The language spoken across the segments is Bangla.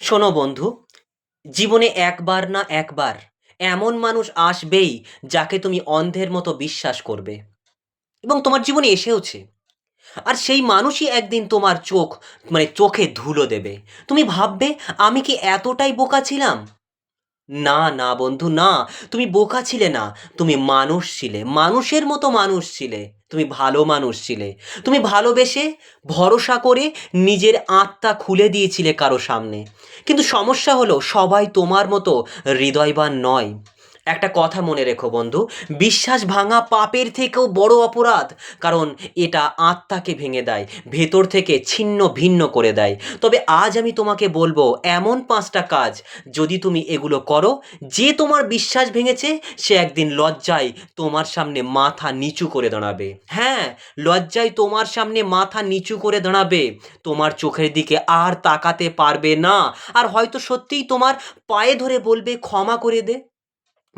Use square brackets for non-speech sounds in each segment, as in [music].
শোনো বন্ধু, জীবনে একবার না একবার এমন মানুষ আসবেই যাকে তুমি অন্ধের মতো বিশ্বাস করবে এবং তোমার জীবনে এসেওছে। আর সেই মানুষই একদিন তোমার চোখ মানে চোখে ধুলো দেবে। তুমি ভাববে, আমি কি এতটাই বোকা ছিলাম? না না বন্ধু, না। তুমি বোকা ছিলে না। তুমি মানুষ ছিলে। মানুষের মতো মানুষ ছিলে। তুমি ভালো মানুষ ছিলে। তুমি ভালোবেসে ভরসা করে নিজের আত্মা খুলে দিয়েছিলে কারও সামনে। কিন্তু সমস্যা হলো, সবাই তোমার মতো হৃদয়বান নয়। একটা কথা মনে রেখো বন্ধু, বিশ্বাস ভাঙা পাপের থেকেও বড় অপরাধ, কারণ এটা আত্মাকে ভেঙে দেয়, ভেতর থেকে ছিন্ন ভিন্ন করে দেয়। তবে আজ আমি তোমাকে বলব, এমন পাঁচটা কাজ যদি তুমি এগুলো করো, যে তোমার বিশ্বাস ভেঙেছে, সে একদিন লজ্জায় তোমার সামনে মাথা নিচু করে দাঁড়াবে। হ্যাঁ লজ্জায় তোমার সামনে মাথা নিচু করে দাঁড়াবে। তোমার চোখের দিকে আর তাকাতে পারবে না। আর হয়তো সত্যিই তোমার পায়ে ধরে বলবে, ক্ষমা করে দে।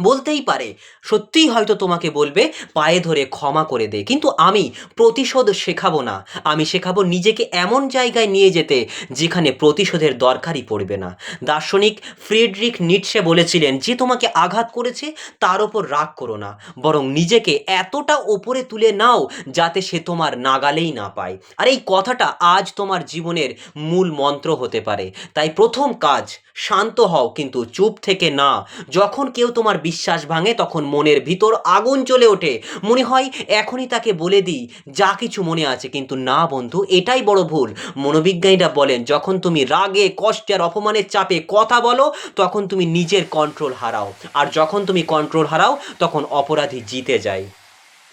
বলতেই পারে, সত্যিই হয়তো তোমাকে বলবে, পায়ে ধরে ক্ষমা করে দে। কিন্তু আমি প্রতিশোধ শেখাবো না। আমি শেখাবো নিজেকে এমন জায়গায় নিয়ে যেতে, যেখানে প্রতিশোধের দরকারই পড়বে না। দার্শনিক ফ্রেডরিক নিটসে বলেছিলেন, যে তোমাকে আঘাত করেছে, তার ওপর রাগ করো না। বরং নিজেকে এতটা ওপরে তুলে নাও, যাতে সে তোমার নাগালেই না পায়। আর এই কথাটা আজ তোমার জীবনের মূল মন্ত্র হতে পারে। তাই প্রথম কাজ শান্ত হও, কিন্তু চুপ থেকে না। যখন কেউ তোমার বিশ্বাস ভাঙে, তখন মনের ভিতর আগুন চলে ওঠে। মনে হয়, এখনই তাকে বলে দিই, যা কিছু মনে আছে। কিন্তু না, বন্ধু, এটাই বড় ভুল। মনোবিজ্ঞানীরা বলেন, যখন তুমি রাগে, কষ্টে আর অপমানের চাপে কথা বলো, তখন তুমি নিজের কন্ট্রোল হারাও। আর যখন তুমি কন্ট্রোল হারাও, তখন অপরাধী জিতে যায়।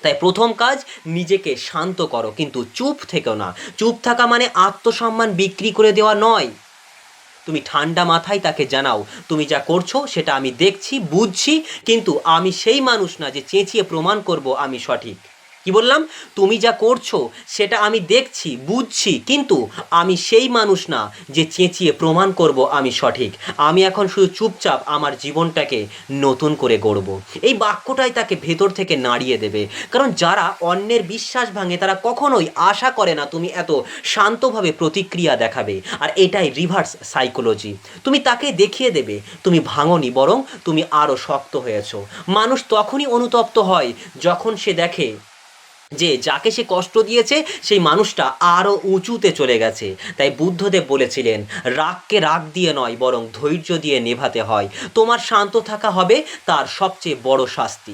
তাই প্রথম কাজ, নিজেকে শান্ত করো, কিন্তু চুপ থেকেও না। চুপ থাকা মানে আত্মসম্মান বিক্রি করে দেওয়া নয়। তুমি ঠান্ডা মাথায় তাকে জানাও। তুমি যা করছ সেটা আমি দেখছি, বুঝছি, কিন্তু আমি সেই মানুষ না যে চেঁচিয়ে প্রমাণ করব আমি সঠিক। কি বললাম? তুমি যা করছ, সেটা আমি দেখছি, বুঝছি, কিন্তু আমি সেই মানুষ না যে চেঁচিয়ে প্রমাণ করব আমি সঠিক। আমি এখন শুধু চুপচাপ আমার জীবনটাকে নতুন করে গড়ব। এই বাক্যটাই তাকে ভেতর থেকে নাড়িয়ে দেবে। কারণ যারা অন্যের বিশ্বাস ভাঙে, তারা কখনোই আশা করে না তুমি এত শান্তভাবে প্রতিক্রিয়া দেখাবে। আর এটাই রিভার্স সাইকোলজি তুমি তাকে দেখিয়ে দেবে, তুমি ভাঙনি, বরং তুমি আরও শক্ত হয়েছ। মানুষ তখনই অনুতপ্ত হয় যখন সে দেখে যে যাকে সে কষ্ট দিয়েছে, সেই মানুষটা আরও উঁচুতে চলে গেছে। তাই বুদ্ধদেব বলেছিলেন, রাগকে রাগ দিয়ে নয়, বরং ধৈর্য দিয়ে নেভাতে হয়। তোমার শান্ত থাকা হবে, তার সবচেয়ে বড় শাস্তি।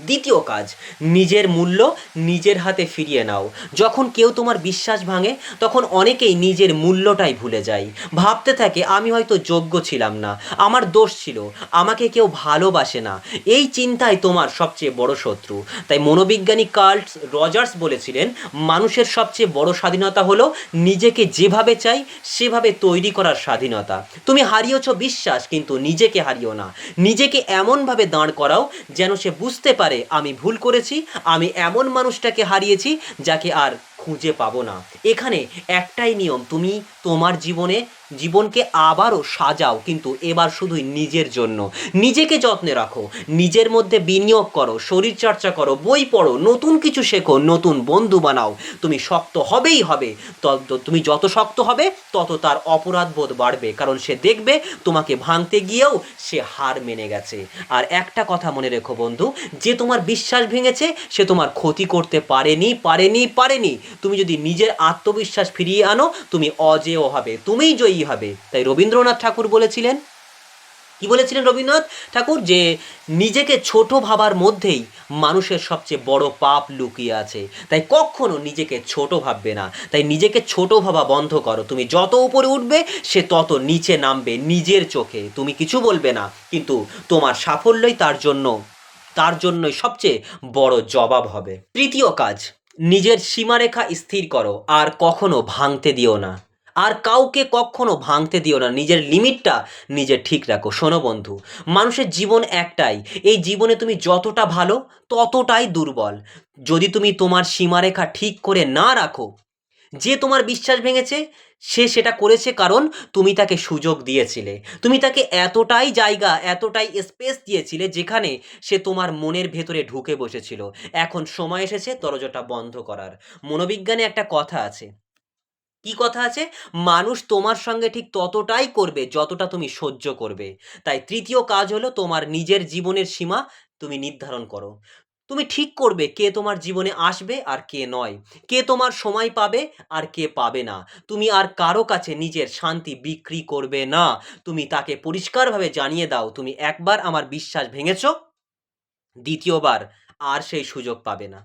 দ্বিতীয় কাজ, নিজের মূল্য নিজের হাতে ফিরিয়ে নাও। যখন কেউ তোমার বিশ্বাস ভাঙে, তখন অনেকেই নিজের মূল্যটাই ভুলে যায়। ভাবতে থাকে, আমি হয়তো যোগ্য ছিলাম না, আমার দোষ ছিল, আমাকে কেউ ভালোবাসে না। এই চিন্তাই তোমার সবচেয়ে বড় শত্রু। তাই মনোবিজ্ঞানী কার্লস রজার্স বলেছিলেন, মানুষের সবচেয়ে বড় স্বাধীনতা হলো নিজেকে যেভাবে চাই, সেভাবে তৈরি করার স্বাধীনতা। তুমি হারিয়েছ বিশ্বাস, কিন্তু নিজেকে হারিও না। নিজেকে এমনভাবে দাঁড় করাও যেন সে বুঝতে পারে আমি ভুল করেছি আমি এমন মানুষটাকে হারিয়েছি যাকে আর খুঁজে পাবো না। এখানে একটাই নিয়ম, তুমি তোমার জীবনে, জীবনকে আবারও সাজাও, কিন্তু এবার শুধুই নিজের জন্য। নিজেকে যত্নে রাখো, নিজের মধ্যে বিনিয়োগ করো শরীরচর্চা করো, বই পড়ো, নতুন কিছু শেখো, নতুন বন্ধু বানাও। তুমি শক্ত হবেই হবে তুমি যত শক্ত হবে, তত তার অপরাধবোধ বাড়বে, কারণ সে দেখবে তোমাকে ভাঙতে গিয়েও সে হার মেনে গেছে। আর একটা কথা মনে রেখো বন্ধু, যে তোমার বিশ্বাস ভেঙেছে, সে তোমার ক্ষতি করতে পারেনি পারেনি পারেনি। তুমি যদি নিজের আত্মবিশ্বাস ফিরিয়ে আনো, তুমি অজেয় হবে, তুমিই জয়ী হবে। তাই রবীন্দ্রনাথ ঠাকুর বলেছিলেন, কি বলেছিলেন রবীন্দ্রনাথ ঠাকুর? যে নিজেকে ছোট ভাবার মধ্যেই মানুষের সবচেয়ে বড় পাপ লুকিয়ে আছে। তাই কখনো নিজেকে ছোট ভাববে না। তাই নিজেকে ছোট ভাবা বন্ধ করো। তুমি যত উপরে উঠবে, সে তত নিচে নামবে নিজের চোখে। তুমি কিছু বলবে না, কিন্তু তোমার সাফল্যই তার জন্য, তার জন্যই সবচেয়ে বড় জবাব হবে। তৃতীয় কাজ নিজের সীমারেখা স্থির করো, আর কখনো ভাঙতে দিও না। আর কাউকে কখনো ভাঙতে দিও না, নিজের লিমিটটা নিজে ঠিক রাখো। শোনো বন্ধু, মানুষের জীবন একটাই। এই জীবনে তুমি যতটা ভালো, ততটাই দুর্বল। যদি তুমি তোমার সীমারেখা ঠিক করে না রাখো যে তোমার বিশ্বাস ভেঙেছে, সে সেটা করেছে কারণ তুমি তাকে সুযোগ দিয়েছিলে। তুমি তাকে এতটাই জায়গা, এতটাই স্পেস দিয়েছিলে যেখানে সে তোমার মনের ভেতরে ঢুকে বসেছিল। এখন সময় এসেছে দরজাটা বন্ধ করার। মনোবিজ্ঞানে একটা কথা আছে। কি কথা আছে? মানুষ তোমার সঙ্গে ঠিক ততটাই করবে যতটা তুমি সহ্য করবে। তাই তৃতীয় কাজ হলো তোমার নিজের জীবনের সীমা তুমি নির্ধারণ করো। তুমি ঠিক করবে কে তোমার জীবনে আসবে আর কে নয়। কে তোমার সময় পাবে আর কে পাবে না। তুমি আর কারও কাছে নিজের শান্তি বিক্রি করবে না। তুমি তাকে পরিষ্কারভাবে জানিয়ে দাও, তুমি একবার আমার বিশ্বাস ভেঙেছ, দ্বিতীয়বার আর সেই সুযোগ পাবে না।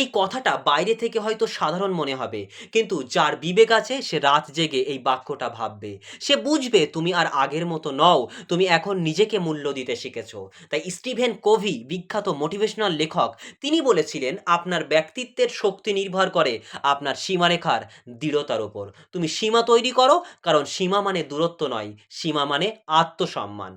এই কথাটা বাইরে থেকে হয়তো সাধারণ মনে হবে, কিন্তু যার বিবেক আছে সে রাত জেগে এই বাক্যটা ভাববে। সে বুঝবে তুমি আর আগের মতো নও, তুমি এখন নিজেকে মূল্য দিতে শিখেছ। তাই স্টিভেন কোভি, বিখ্যাত মোটিভেশনাল লেখক, তিনি বলেছিলেন, আপনার ব্যক্তিত্বের শক্তি নির্ভর করে আপনার সীমারেখার দৃঢ়তার ওপর তুমি সীমা তৈরি করো, কারণ সীমা মানে দূরত্ব নয়, সীমা মানে আত্মসম্মান।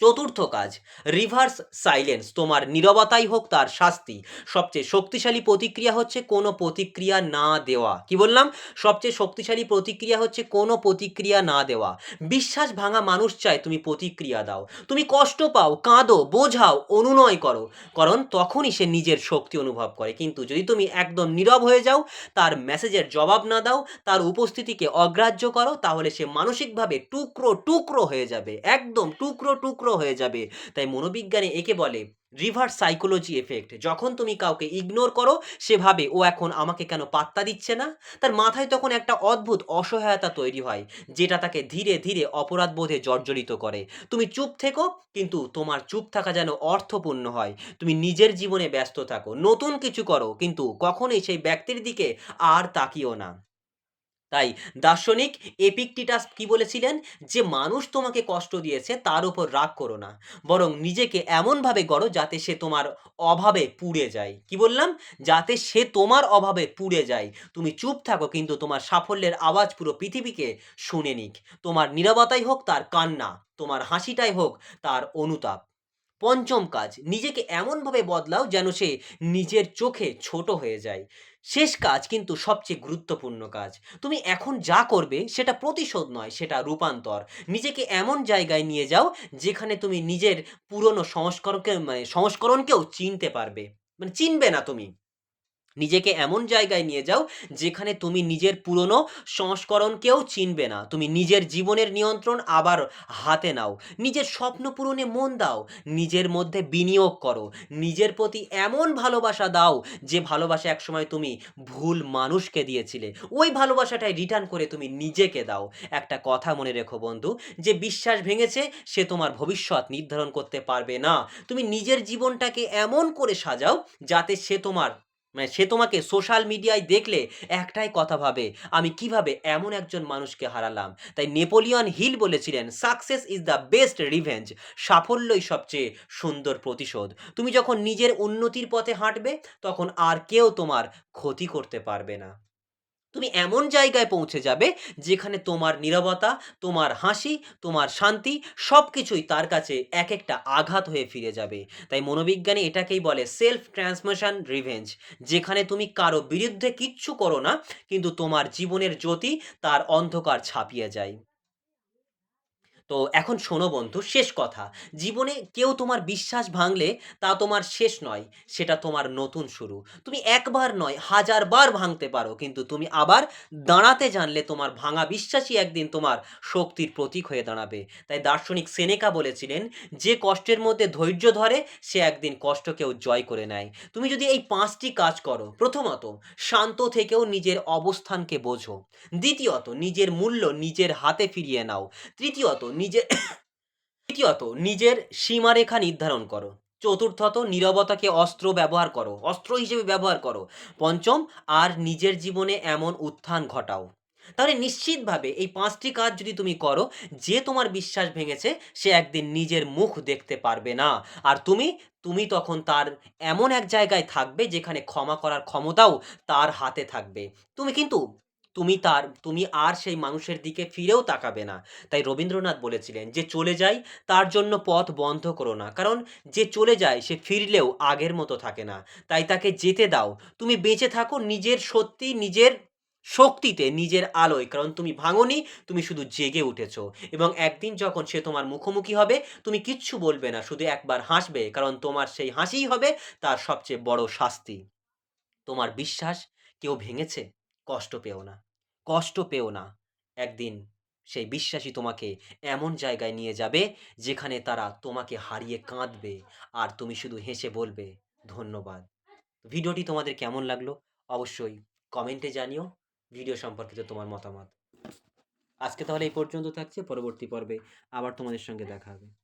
চতুর্থ কাজ রিভার্স সাইলেন্স তোমার নীরবতাই হোক তার শাস্তি। সবচেয়ে শক্তিশালী প্রতিক্রিয়া হচ্ছে কোনো প্রতিক্রিয়া না দেওয়া। কি বললাম? সবচেয়ে শক্তিশালী প্রতিক্রিয়া হচ্ছে কোনো প্রতিক্রিয়া না দেওয়া। বিশ্বাস ভাঙা মানুষ চায় তুমি প্রতিক্রিয়া দাও। তুমি কষ্ট পাও, কাঁদো, বোঝাও, অনুনয় করো। কারণ তখনই সে নিজের শক্তি অনুভব করে। কিন্তু যদি তুমি একদম নীরব হয়ে যাও, তার মেসেজের জবাব না দাও, তার উপস্থিতিকে অগ্রাহ্য করো, তাহলে সে মানসিকভাবে টুকরো টুকরো হয়ে যাবে। একদম টুকরো টুকরো হয়ে যাবে। তাই মনোবিজ্ঞানে একে বলে রিভার্স সাইকোলজি এফেক্ট। যখন তুমি কাউকে ইগনোর করো, সে ভাবে, ও এখন আমাকে কেন পাত্তা দিচ্ছে না? তার মাথায় তখন একটা অদ্ভুত অসহায়তা তৈরি হয়, যেটা তাকে ধীরে ধীরে অপরাধ বোধে জর্জরিত করে। তুমি চুপ থেকো, কিন্তু তোমার চুপ থাকা যেন অর্থপূর্ণ হয়। তুমি নিজের জীবনে ব্যস্ত থাকো, নতুন কিছু করো, কিন্তু কখনোই সেই ব্যক্তির দিকে আর তাকিও না। তাই দার্শনিক এপিকটিটাস কি বলেছিলেন? যে মানুষ তোমাকে কষ্ট দিয়েছে, তার উপর রাগ করো না। বরং নিজেকে এমনভাবে গড়ো যাতে সে তোমার অভাবে পুড়ে যায়। কি বললাম? যাতে সে তোমার অভাবে পুড়ে যায়। তুমি চুপ থাকো, কিন্তু তোমার সাফল্যের আওয়াজ পুরো পৃথিবীকে শুনে নিক। তোমার নীরবতাই হোক, তার কান্না, তোমার হাসিটাই হোক, তার অনুতাপ। পঞ্চম কাজ, নিজেকে এমনভাবে বদলাও যেন সে নিজের চোখে ছোট হয়ে যায়। শেষ কাজ কিন্তু সবচেয়ে গুরুত্বপূর্ণ কাজ। তুমি এখন যা করবে সেটা প্রতিশোধ নয়, সেটা রূপান্তর। নিজেকে এমন জায়গায় নিয়ে যাও যেখানে তুমি নিজের পুরনো সংস্করণকে মানে সংস্করণকেও চিনতে পারবে। মানে চিনবে না তুমি। নিজেকে এমন জায়গায় নিয়ে যাও যেখানে তুমি নিজের পুরনো সংস্করণকেও চিনবে না। তুমি নিজের জীবনের নিয়ন্ত্রণ আবার হাতে নাও। নিজের স্বপ্ন পূরণে মন দাও। নিজের মধ্যে বিনিয়োগ করো। নিজের প্রতি এমন ভালোবাসা দাও যে ভালোবাসা একসময় তুমি ভুল মানুষকে দিয়েছিলে। ওই ভালোবাসাটাই রিটার্ন করে তুমি নিজেকে দাও। একটা কথা মনে রেখো বন্ধু, যে বিশ্বাস ভেঙেছে সে তোমার ভবিষ্যৎ নির্ধারণ করতে পারবে না। তুমি নিজের জীবনটাকে এমন করে সাজাও যাতে সে তোমার মানে সে তোমাকে সোশ্যাল মিডিয়ায় দেখলে একটাই কথা ভাবে, আমি কীভাবে এমন একজন মানুষকে হারালাম? তাই নেপোলিয়ন হিল বলেছিলেন success is the best revenge সাফল্যই সবচেয়ে সুন্দর প্রতিশোধ। তুমি যখন নিজের উন্নতির পথে হাঁটবে, তখন আর কেউ তোমার ক্ষতি করতে পারবে না। তুমি এমন জায়গায় পৌঁছে যাবে যেখানে তোমার নিরবতা, তোমার হাসি, তোমার শান্তি সব কিছুই তার কাছে এক একটা আঘাত হয়ে ফিরে যাবে। তাই মনোবিজ্ঞানী এটাকেই বলে সেলফ ট্রান্সমিশন রিভেঞ্জ যেখানে তুমি কারও বিরুদ্ধে কিচ্ছু করো না, কিন্তু তোমার জীবনের জ্যোতি তার অন্ধকার ছাপিয়ে যায়। তো এখন শোনো বন্ধু, শেষ কথা। জীবনে কেউ তোমার বিশ্বাস ভাঙলে তা তোমার শেষ নয়, সেটা তোমার নতুন শুরু। তুমি একবার নয়, হাজারবার ভাঙতে পারো, কিন্তু তুমি আবার দাঁড়াতে জানলে তোমার ভাঙা বিশ্বাসই একদিন তোমার শক্তির প্রতীক হয়ে দাঁড়াবে। তাই দার্শনিক সেনেকা বলেছিলেন, যে কষ্টের মধ্যে ধৈর্য ধরে, সে একদিন কষ্টকেও জয় করে নেয়। তুমি যদি এই পাঁচটি কাজ করো, প্রথমত, শান্ত থেকেও নিজের অবস্থানকে বোঝো। দ্বিতীয়ত, নিজের মূল্য নিজের হাতে ফিরিয়ে নাও। তৃতীয়ত নিজের তৃতীয়ত [coughs] নিজের সীমারেখা নির্ধারণ করো। চতুর্থত, নীরবতাকে অস্ত্র ব্যবহার করো। অস্ত্র হিসেবে ব্যবহার করো। পঞ্চম, আর নিজের জীবনে এমন উত্থান ঘটাও। তাহলে নিশ্চিতভাবে এই পাঁচটি কাজ যদি তুমি করো, যে তোমার বিশ্বাস ভেঙেছে, সে একদিন নিজের মুখ দেখতে পারবে না। আর তুমি তুমি তখন তার এমন এক জায়গায় থাকবে, যেখানে ক্ষমা করার ক্ষমতাও তার হাতে থাকবে। তুমি কিন্তু তুমি তার, তুমি আর সেই মানুষের দিকে ফিরেও তাকাবে না। তাই রবীন্দ্রনাথ বলেছিলেন যে, চলে যায় তার জন্য পথ বন্ধ করো না। কারণ যে চলে যায়, সে ফিরলেও আগের মতো থাকে না। তাই তাকে যেতে দাও। তুমি বেঁচে থাকো নিজের সত্যি, নিজের শক্তিতে, নিজের আলোয়। কারণ তুমি ভাঙনি, তুমি শুধু জেগে উঠেছ। এবং একদিন যখন সে তোমার মুখোমুখি হবে, তুমি কিচ্ছু বলবে না, শুধু একবার হাসবে। কারণ তোমার সেই হাসিই হবে তার সবচেয়ে বড় শাস্তি। তোমার বিশ্বাস কেউ ভেঙেছে? কষ্ট পেও না। কষ্ট পেও না। একদিন সেই বিশ্বাসী তোমাকে এমন জায়গায় নিয়ে যাবে, যেখানে তারা তোমাকে হারিয়ে কাঁদবে আর তুমি শুধু হেসে বলবে, "ধন্যবাদ।" ভিডিওটি তোমাদের কেমন লাগল? অবশ্যই কমেন্টে জানিও ভিডিও সম্পর্কিত তোমার মতামত। আজকে তাহলে এই পর্যন্ত থাকছে। পরবর্তী পর্বে আবার তোমাদের সঙ্গে দেখা হবে।